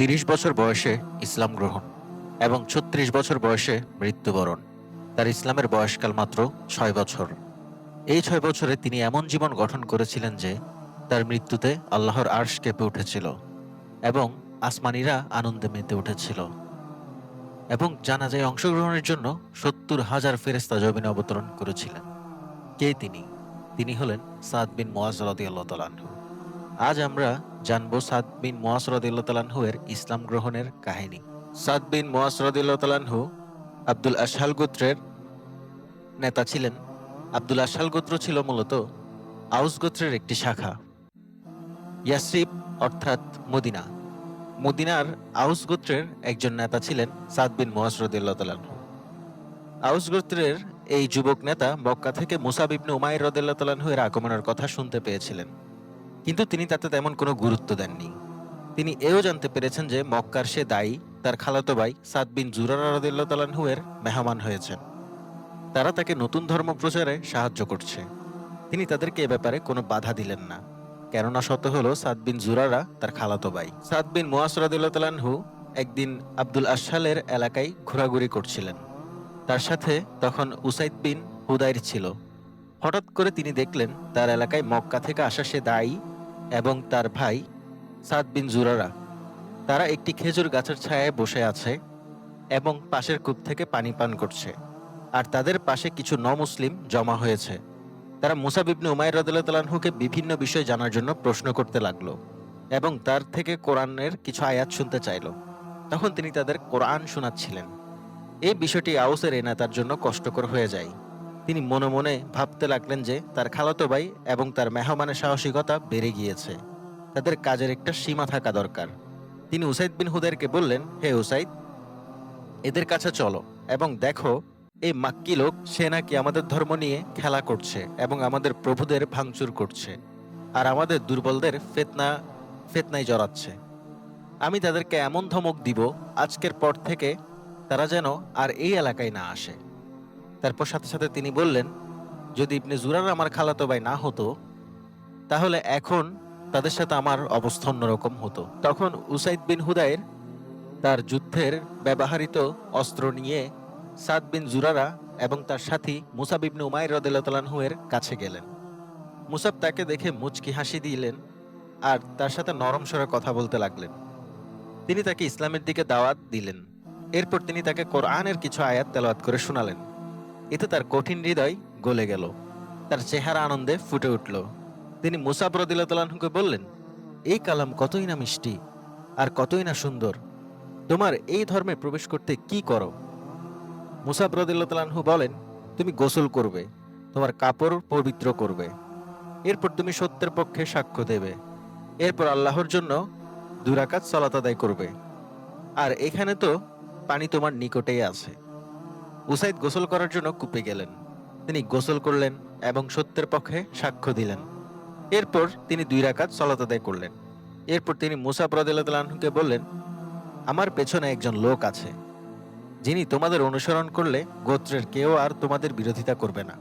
তিরিশ বছর বয়সে ইসলাম গ্রহণ এবং ছত্রিশ বছর বয়সে মৃত্যুবরণ। তার ইসলামের বয়সকাল মাত্র ছয় বছর। এই ছয় বছরে তিনি এমন জীবন গঠন করেছিলেন যে তার মৃত্যুতে আল্লাহর আর্শ কেঁপে উঠেছিল এবং আসমানিরা আনন্দে মেতে উঠেছিল। এবং জানাজায় অংশগ্রহণের জন্য সত্তর হাজার ফেরেস্তা জমিনে অবতরণ করেছিলেন। কে তিনি? তিনি হলেন সাদ বিন মোয়াজ তালাহু আজ আমরা জানব সাদ বিন তালাহু এর ইসলাম গ্রহণের কাহিনী। সাদ বিন মোয়াজ রদিয়াল্লাহ আব্দুল আশাল গোত্রের নেতা ছিলেন। আব্দুল আশাল গোত্র ছিল মূলত আউস গোত্রের একটি শাখা। ইয়াসরিব অর্থাৎ মদিনা। মদিনার আউস গোত্রের একজন নেতা ছিলেন সাদ বিন তালাহু আউস গোত্রের এই যুবক নেতা মক্কা থেকে মুসাব ইবনে উমাইর রদিল্লা তালাহু এর আগমনের কথা শুনতে পেয়েছিলেন। কিন্তু তিনি তাতে তেমন কোনো গুরুত্ব দেননি। তিনি এও জানতে পেরেছেন যে মক্কার সে দায়ী, তার খালাতো ভাই সাদ বিন জুরারা রদিল্লা তালাহু এর মেহমান হয়েছেন। তারা তাকে নতুন ধর্ম প্রচারে সাহায্য করছে। তিনি তাদেরকে এ ব্যাপারে কোনো বাধা দিলেন না। কেননা সত্য হল, সাদ বিন জুরারা তার খালাতো ভাই। সাদ বিন মোয়াস রদিল্লা তালাহু একদিন আব্দুল আশহালের এলাকায় ঘোরাঘুরি করছিলেন। তার সাথে তখন উসাইদ বিন হুদাইর ছিল। হঠাৎ করে তিনি দেখলেন তার এলাকায় মক্কা থেকে আসা সে দায়ী এবং তার ভাই সাদ বিন জুরারা। তারা একটি খেজুর গাছের ছায়ায় বসে আছে এবং পাশের কূপ থেকে পানি পান করছে। আর তাদের পাশে কিছু ন মুসলিম জমা হয়েছে। তারা মুসাব ইবনে উমাইর রদুল্লাহকে বিভিন্ন বিষয় জানার জন্য প্রশ্ন করতে লাগল এবং তার থেকে কোরআনের কিছু আয়াত শুনতে চাইল। তখন তিনি তাদের কোরআন শোনাচ্ছিলেন। এই বিষয়টি আউসের এনা তার জন্য কষ্টকর হয়ে যায়। তিনি মনে মনে ভাবতে লাগলেন যে তার খালাতো ভাই এবং তার মেহমানের সাহসিকতা বেড়ে গিয়েছে। তাদের কাজের একটা সীমা থাকা দরকার। তিনি উসাইদ বিন হুদারকে বললেন, হে উসাইদ, এদের কাছে চলো এবং দেখো, এই মাক্কি লোক, সে নাকি আমাদের ধর্ম নিয়ে খেলা করছে এবং আমাদের প্রভুদের ভাঙচুর করছে আর আমাদের দুর্বলদের ফেতনা ফেতনায় জড়াচ্ছে। আমি তাদেরকে এমন ধমক দিব, আজকের পর থেকে তারা যেন আর এই এলাকায় না আসে। তারপর সাথে সাথে তিনি বললেন, যদি ইবনে জুরার আমার খালাতো ভাই না হতো, তাহলে এখন তাদের সাথে আমার অবস্থা অন্যরকম হতো। তখন উসাইদ বিন হুদায়ের তার যুদ্ধের ব্যবহৃত অস্ত্র নিয়ে সাদ বিন জুরারা এবং তার সাথী মুসাব ইবনে রদিল্লাহু এর কাছে গেলেন। মুসাব তাকে দেখে মুচকি হাসি দিলেন আর তার সাথে নরম স্বরে কথা বলতে লাগলেন। তিনি তাকে ইসলামের দিকে দাওয়াত দিলেন। এরপর তিনি তাকে কোরআনের কিছু আয়াত তেলাওয়াত করে শোনালেন। এতে তার কঠিন হৃদয় গলে গেল। তার চেহারা আনন্দে ফুটে উঠল। তিনি মুসাব রদিল্লাহকে বললেন, এই কালাম কতই না মিষ্টি আর কতই না সুন্দর। তোমার এই ধর্মে প্রবেশ করতে কি করো? মুসাব রদিল্লাহু বলেন, তুমি গোসল করবে, তোমার কাপড় পবিত্র করবে। এরপর তুমি সত্যের পক্ষে সাক্ষ্য দেবে। এরপর আল্লাহর জন্য দুরাকাত সলাত আদায় করবে। আর এখানে তো পানি তোমার নিকটেই আছে। উসাইদ গোসল করার জন্য কূপে গেলেন। তিনি গোসল করলেন এবং সত্যের পক্ষে সাক্ষ্য দিলেন। এরপর তিনি দুই রাকাত সলাত আদায় করলেন। এরপর তিনি মুসাব রদিল্লাহকে বললেন, আমার পেছনে একজন লোক আছে, যিনি তোমাদের অনুসরণ করলে গোত্রের কেউ আর তোমাদের বিরোধিতা করবে না।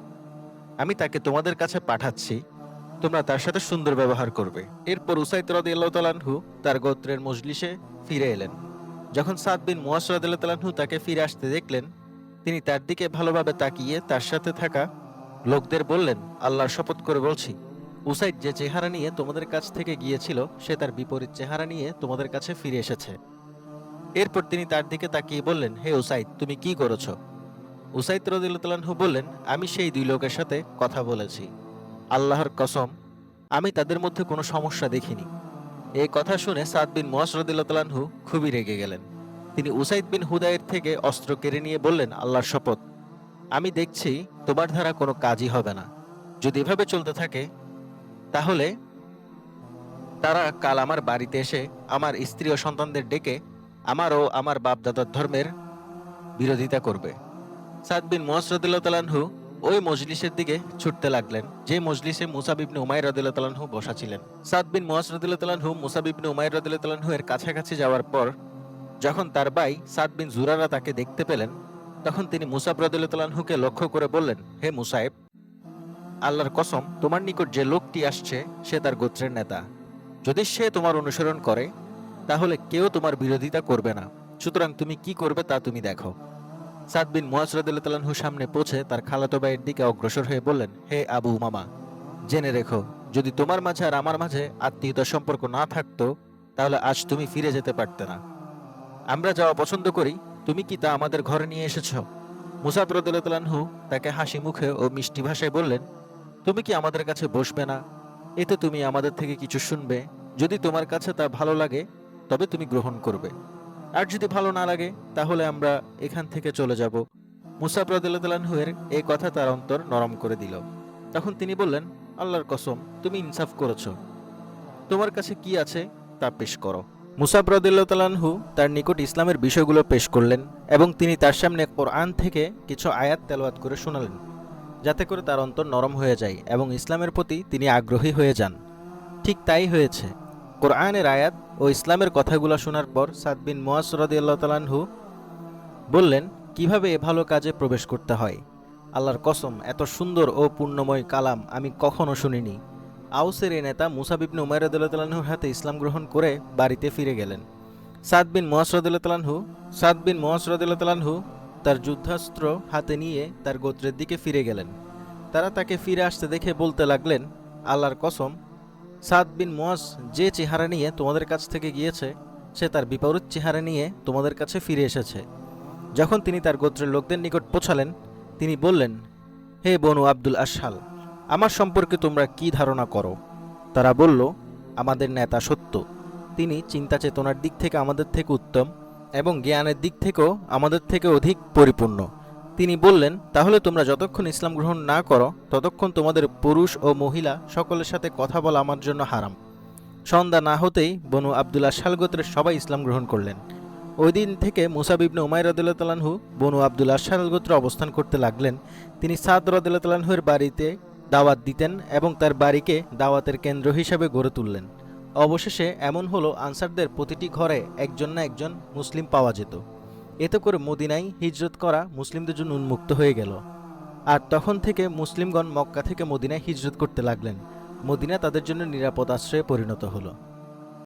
আমি তাকে তোমাদের কাছে পাঠাচ্ছি, তোমরা তার সাথে সুন্দর ব্যবহার করবে। এরপর উসাইদ রদিয়াল্লাহ তালাহু তার গোত্রের মজলিসে ফিরে এলেন। যখন সাদ বিন মুয়াসরাদু তাকে ফিরে আসতে দেখলেন তিনি তার দিকে ভালোভাবে তাকিয়ে তার সাথে থাকা লোকদের বললেন, আল্লাহর শপথ করে বলছি, উসাইদ যে চেহারা নিয়ে তোমাদের কাছ থেকে গিয়েছিল, সে তার বিপরীত চেহারা নিয়ে তোমাদের কাছে ফিরে এসেছে। এরপর তিনি তার দিকে তাকিয়ে বললেন, হে উসাইদ, তুমি কি করেছ? উসাইদ রদিল্লাহু বললেন, আমি সেই দুই লোকের সাথে কথা বলেছি। আল্লাহর কসম, আমি তাদের মধ্যে কোনো সমস্যা দেখিনি। এই কথা শুনে সাদ বিন রদিল্লাহু খুবই রেগে গেলেন। তিনি উসাইদ বিন হুদায়ের থেকে অস্ত্র কেড়ে নিয়ে বললেন, আল্লাহর শপথ। আমি দেখছি তোমার দ্বারা কোনো কাজই হবে না। যদি এভাবে চলতে থাকে, তাহলে তারা কাল আমার বাড়িতে এসে আমার স্ত্রী ও সন্তানদের ডেকে আমার ও আমার বাপদাদার ধর্মের বিরোধিতা করবে। সাদ বিন মোয়াসরদুল্লাহ ওই মজলিসের দিকে ছুটতে লাগলেন, যে মজলিসে মুসাব ইবনে উমাইর রদুল্লাহ বসা ছিলেন। সাদ বিন মোয়াসরদুল্লাহ তালাহু মুসাব ইবনে উমাইর রদুল্লাহ এর কাছাকাছি যাওয়ার পর যখন তার ভাই সাদ বিন জুরারা তাকে দেখতে পেলেন, তখন তিনি মুসাব তালাহুকে লক্ষ্য করে বললেন, হে মুসাইব, আল্লাহর কসম, তোমার নিকট যে লোকটি আসছে, সে তার গোত্রের নেতা। যদি সে তোমার অনুসরণ করে, তাহলে কেউ তোমার বিরোধিতা করবে না। সুতরাং তুমি কি করবে তা তুমি দেখো। সাদ বিন মুয়াজ রাদিয়াল্লাহু সামনে পৌঁছে তার খালাতো ভাইয়ের দিকে অগ্রসর হয়ে বললেন, হে আবু মামা জেনে রেখো, যদি তোমার মাঝে আর আমার মাঝে আত্মীয়তার সম্পর্ক না থাকতো, তাহলে আজ তুমি ফিরে যেতে পারতে না। আমরা যাওয়া পছন্দ করি, তুমি কি তা আমাদের ঘরে নিয়ে এসেছ? মুসাদ রদুল্লাহু তাকে হাসি মুখে ও মিষ্টি ভাষায় বললেন, তুমি কি আমাদের কাছে বসবে না? এতে তুমি আমাদের থেকে কিছু শুনবে। যদি তোমার কাছে তা ভালো লাগে, তবে তুমি গ্রহণ করবে। আর যদি ভালো না লাগে, তাহলে আমরা এখান থেকে চলে যাব। মুসাব রদুল্লাহুয়ের এই কথা তার অন্তর নরম করে দিল। তখন তিনি বললেন, আল্লাহর কসম, তুমি ইনসাফ করেছ। তোমার কাছে কি আছে তা পেশ করো। মুসাব রদুল্লাহু তার নিকট ইসলামের বিষয়গুলো পেশ করলেন এবং তিনি তার সামনে কোরআন থেকে কিছু আয়াত তেলাওয়াত করে শোনালেন, যাতে করে তার অন্তর নরম হয়ে যায় এবং ইসলামের প্রতি তিনি আগ্রহী হয়ে যান। ঠিক তাই হয়েছে। কোরআনের আয়াত ও ইসলামের কথাগুলো শোনার পর সাদ বিন মোয়াজ রদিয়াল্লাহ বললেন, কীভাবে এ ভালো কাজে প্রবেশ করতে হয়? আল্লাহর কসম, এত সুন্দর ও পূর্ণময় কালাম আমি কখনো শুনিনি। আউসের এই নেতা মুসাবিবনে উমায় রদুল্লাহর হাতে ইসলাম গ্রহণ করে বাড়িতে ফিরে গেলেন। সাদ বিন মোয়াজ রদুল্লাহু সাদ বিন মোয়াজ রদুল্লাহু তার যুদ্ধাস্ত্র হাতে নিয়ে তার গোত্রের দিকে ফিরে গেলেন। তারা তাকে ফিরে আসতে দেখে বলতে লাগলেন, আল্লাহর কসম, সাদ বিন মোয়াজ যে চেহারা নিয়ে তোমাদের কাছ থেকে গিয়েছে, সে তার বিপরীত চেহারা নিয়ে তোমাদের কাছে ফিরে এসেছে। যখন তিনি তার গোত্রের লোকদের নিকট পৌঁছালেন, তিনি বললেন, হে বনু আব্দুল আশাল আমার সম্পর্কে তোমরা কি ধারণা করো? তারা বলল, আমাদের নেতা সত্য। তিনি চিন্তা চেতনার দিক থেকে আমাদের থেকে উত্তম এবং জ্ঞানের দিক থেকেও আমাদের থেকে অধিক পরিপূর্ণ। তিনি বললেন, তাহলে তোমরা যতক্ষণ ইসলাম গ্রহণ না করো, ততক্ষণ তোমাদের পুরুষ ও মহিলা সকলের সাথে কথা বলা আমার জন্য হারাম। সন্ধ্যা না হতেই বনু আবদুল্লাহ শালগোত্রের সবাই ইসলাম গ্রহণ করলেন। ওই দিন থেকে মুসাবিবনে উমাই রদুল্লাহ তালাহু বনু আবদুল্লাহ শালগোত্র অবস্থান করতে লাগলেন। তিনি সাদ রদুল্লাহ তালাহুয়ের বাড়িতে দাওয়াত দিতেন এবং তার বাড়িকে দাওয়াতের কেন্দ্র হিসাবে গড়ে তুললেন। অবশেষে এমন হলো আনসারদের প্রতিটি ঘরে একজন না একজন মুসলিম পাওয়া যেত। এতে করে মদিনায় হিজরত করা মুসলিমদের জন্য উন্মুক্ত হয়ে গেল। আর তখন থেকে মুসলিমগণ মক্কা থেকে মদিনায় হিজরত করতে লাগলেন। মদিনা তাদের জন্য নিরাপদ আশ্রয়ে পরিণত হলো।